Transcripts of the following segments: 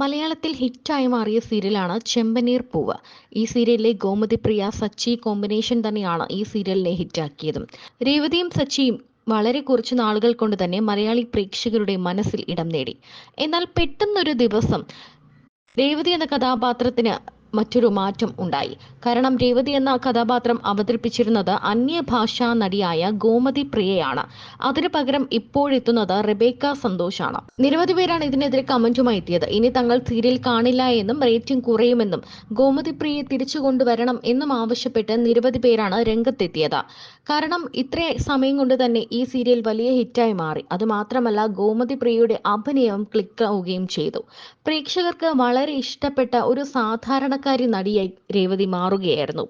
മലയാളത്തിൽ ഹിറ്റായി മാറിയ സീരിയലാണ് ചെമ്പനീർ പൂവ്. ഈ സീരിയലിലെ ഗോമതി പ്രിയ സച്ചി കോമ്പിനേഷൻ തന്നെയാണ് ഈ സീരിയലിനെ ഹിറ്റാക്കിയതും. രേവതിയും സച്ചിയും വളരെ കുറച്ച് നാളുകൾ കൊണ്ട് തന്നെ മലയാളി പ്രേക്ഷകരുടെ മനസ്സിൽ ഇടം നേടി. എന്നാൽ പെട്ടെന്നൊരു ദിവസം രേവതി എന്ന കഥാപാത്രത്തിന് മറ്റൊരു മാറ്റം ഉണ്ടായി. കാരണം രേവതി എന്ന കഥാപാത്രം അവതരിപ്പിച്ചിരുന്നത് അന്യഭാഷാ നടിയായ ഗോമതി പ്രിയയാണ്. അതിനു പകരം ഇപ്പോഴെത്തുന്നത് റിബേക്ക സന്തോഷാണ്. നിരവധി പേരാണ് ഇതിനെതിരെ കമന്റുമായി എത്തിയത്. ഇനി തങ്ങൾ സീരിയൽ കാണില്ല എന്നും റേറ്റിംഗ് കുറയുമെന്നും ഗോമതി പ്രിയയെ തിരിച്ചു കൊണ്ടുവരണം എന്നും ആവശ്യപ്പെട്ട് നിരവധി പേരാണ് രംഗത്തെത്തിയത്. കാരണം ഇത്ര സമയം കൊണ്ട് തന്നെ ഈ സീരിയൽ വലിയ ഹിറ്റായി മാറി. അത് മാത്രമല്ല ഗോമതി പ്രിയയുടെ അഭിനയം ക്ലിക്കാവുകയും ചെയ്തു. പ്രേക്ഷകർക്ക് വളരെ ഇഷ്ടപ്പെട്ട ഒരു സാധാരണക്കാരി നടിയായി രേവതി മാറുകയായിരുന്നു.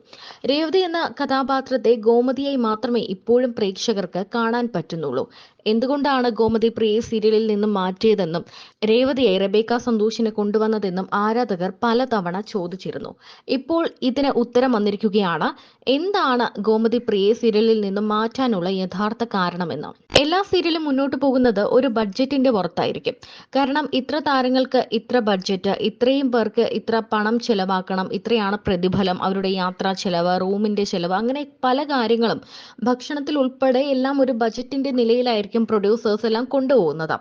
രേവതി എന്ന കഥാപാത്രത്തെ ഗോമതിയായി മാത്രമേ ഇപ്പോഴും പ്രേക്ഷകർക്ക് കാണാൻ പറ്റുന്നുള്ളൂ. എന്തുകൊണ്ടാണ് ഗോമതി പ്രിയ സീരിയലിൽ നിന്നും മാറ്റിയതെന്നും രേവതിയെ റബേക്ക സന്തോഷിനെ കൊണ്ടുവന്നതെന്നും ആരാധകർ പലതവണ ചോദിച്ചിരുന്നു. ഇപ്പോൾ ഇതിന് ഉത്തരം വന്നിരിക്കുകയാണ് എന്താണ് ഗോമതി പ്രിയ സീരിയലിൽ നിന്നും മാറ്റാനുള്ള യഥാർത്ഥ കാരണമെന്ന്. എല്ലാ സീരിയലും മുന്നോട്ട് പോകുന്നത് ഒരു ബഡ്ജറ്റിന്റെ പുറത്തായിരിക്കും. കാരണം ഇത്ര താരങ്ങൾക്ക് ഇത്ര ബഡ്ജറ്റ് ഇത്രയും പേർക്ക് ഇത്ര പണം ചെലവാക്കണം ഇത്രയാണ് പ്രതിഫലം. അവരുടെ യാത്രാ ചെലവ് റൂമിന്റെ ചെലവ് അങ്ങനെ പല കാര്യങ്ങളും. ഭക്ഷണത്തിൽ ഉൾപ്പെടെ എല്ലാം ഒരു ബജറ്റിന്റെ നിലയിലായിരിക്കും പ്രൊഡ്യൂസേഴ്സ് എല്ലാം കൊണ്ടുപോകുന്നത്.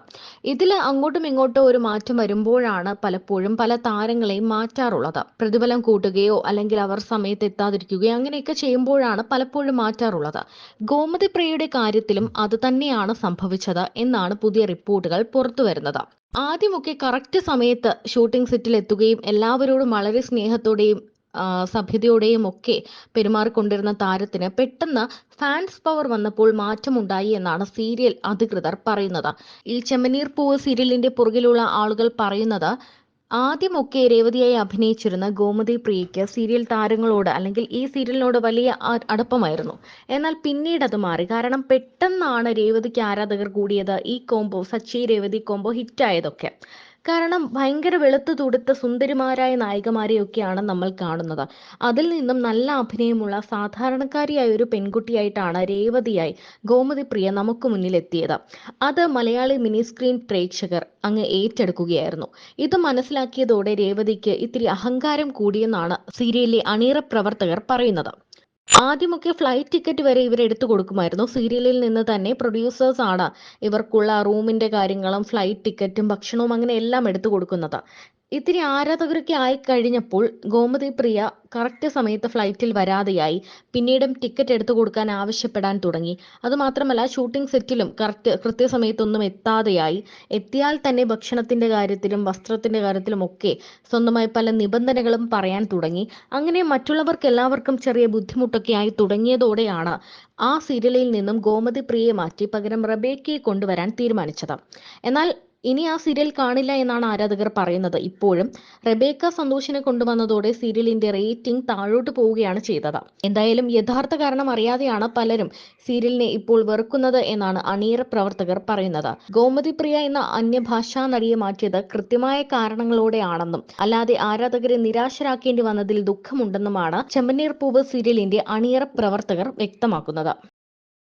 ഇതിൽ അങ്ങോട്ടും ഇങ്ങോട്ടും ഒരു മാറ്റം വരുമ്പോഴാണ് പലപ്പോഴും പല താരങ്ങളെയും മാറ്റാറുള്ളത്. പ്രതിഫലം കൂട്ടുകയോ അല്ലെങ്കിൽ അവർ സമയത്ത് എത്താതിരിക്കുകയോ അങ്ങനെയൊക്കെ ചെയ്യുമ്പോഴാണ് പലപ്പോഴും മാറ്റാറുള്ളത്. ഗോമതി പ്രിയയുടെ കാര്യത്തിലും അത് തന്നെയാണ് സംഭവിച്ചത് എന്നാണ് പുതിയ റിപ്പോർട്ടുകൾ പുറത്തു വരുന്നത് ആദ്യമൊക്കെ കറക്റ്റ് സമയത്ത് ഷൂട്ടിംഗ് സെറ്റിൽ എത്തുകയും എല്ലാവരോടും വളരെ സ്നേഹത്തോടെയും സഭ്യതയോടെയും ഒക്കെ പെരുമാറിക്കൊണ്ടിരുന്ന താരത്തിന് പെട്ടെന്ന് ഫാൻസ് പവർ വന്നപ്പോൾ മാറ്റമുണ്ടായി എന്നാണ് സീരിയൽ അധികൃതർ പറയുന്നത്. ഈ ചെമ്മനീർ പൂവ് സീരിയലിന്റെ പുറകിലുള്ള ആളുകൾ പറയുന്നത് ആദ്യമൊക്കെ രേവതിയായി അഭിനയിച്ചിരുന്ന ഗോമതി പ്രിയയ്ക്ക് സീരിയൽ താരങ്ങളോട് അല്ലെങ്കിൽ ഈ സീരിയലിനോട് വലിയ അടുപ്പമായിരുന്നു. എന്നാൽ പിന്നീട് അത് മാറി. കാരണം പെട്ടെന്നാണ് രേവതിക്ക് ആരാധകർ കൂടിയത് ഈ കോംബോ സച്ചി രേവതി കോംബോ ഹിറ്റായതൊക്കെ. കാരണം ഭയങ്കര വെളുത്തു തുടുത്ത സുന്ദരിമാരായ നായികമാരെയൊക്കെയാണ് നമ്മൾ കാണുന്നത്. അതിൽ നിന്നും നല്ല അഭിനയമുള്ള സാധാരണക്കാരിയായ ഒരു പെൺകുട്ടിയായിട്ടാണ് രേവതിയായി ഗോമതി പ്രിയ നമുക്ക് മുന്നിൽ എത്തിയത് അത് മലയാളി മിനി സ്ക്രീൻ പ്രേക്ഷകർ അങ്ങ് ഏറ്റെടുക്കുകയായിരുന്നു. ഇത് മനസ്സിലാക്കിയതോടെ രേവതിക്ക് ഇത്തിരി അഹങ്കാരം കൂടിയെന്നാണ് സീരിയലിലെ അണിയറ പ്രവർത്തകർ പറയുന്നത്. ആദ്യമൊക്കെ ഫ്ലൈറ്റ് ടിക്കറ്റ് വരെ ഇവർ എടുത്തു കൊടുക്കുമായിരുന്നു. സീരിയലിൽ നിന്ന് തന്നെ പ്രൊഡ്യൂസേഴ്സ് ആണ് ഇവർക്കുള്ള റൂമിന്റെ കാര്യങ്ങളും ഫ്ലൈറ്റ് ടിക്കറ്റും ഭക്ഷണവും അങ്ങനെ എല്ലാം എടുത്തു കൊടുക്കുന്നത്. ഇത്തിരി ആരാധകരൊക്കെ ആയി കഴിഞ്ഞപ്പോൾ ഗോമതി പ്രിയ കറക്റ്റ് സമയത്ത് ഫ്ലൈറ്റിൽ വരാതെയായി പിന്നീടും ടിക്കറ്റ് എടുത്തു കൊടുക്കാൻ ആവശ്യപ്പെടാൻ തുടങ്ങി. അതുമാത്രമല്ല ഷൂട്ടിംഗ് സെറ്റിലും കറക്റ്റ് കൃത്യസമയത്തൊന്നും എത്താതെയായി. എത്തിയാൽ തന്നെ ഭക്ഷണത്തിന്റെ കാര്യത്തിലും വസ്ത്രത്തിന്റെ കാര്യത്തിലും ഒക്കെ സ്വന്തമായി പല നിബന്ധനകളും പറയാൻ തുടങ്ങി. അങ്ങനെ മറ്റുള്ളവർക്ക് എല്ലാവർക്കും ചെറിയ ബുദ്ധിമുട്ടൊക്കെ ആയി തുടങ്ങിയതോടെയാണ് ആ സീരിയലിൽ നിന്നും ഗോമതി പ്രിയെ മാറ്റി പകരം റബേക്കയെ കൊണ്ടുവരാൻ തീരുമാനിച്ചത്. എന്നാൽ ഇനി ആ സീരിയൽ കാണില്ല എന്നാണ് ആരാധകർ പറയുന്നത്. ഇപ്പോഴും റെബേക്ക സന്തോഷിനെ കൊണ്ടുവന്നതോടെ സീരിയലിന്റെ റേറ്റിംഗ് താഴോട്ട് പോവുകയാണ് ചെയ്തത്. എന്തായാലും യഥാർത്ഥ കാരണം അറിയാതെയാണ് പലരും സീരിയലിനെ ഇപ്പോൾ വെറുക്കുന്നത് എന്നാണ് അണിയറ പ്രവർത്തകർ പറയുന്നത്. ഗോമതി പ്രിയ എന്ന അന്യഭാഷാ നടിയെ മാറ്റിയത് കൃത്യമായ കാരണങ്ങളോടെയാണെന്നും അല്ലാതെ ആരാധകരെ നിരാശരാക്കേണ്ടി വന്നതിൽ ദുഃഖമുണ്ടെന്നുമാണ് ചെമ്മന്നീർ പൂവ് സീരിയലിന്റെ അണിയറ പ്രവർത്തകർ വ്യക്തമാക്കുന്നത്.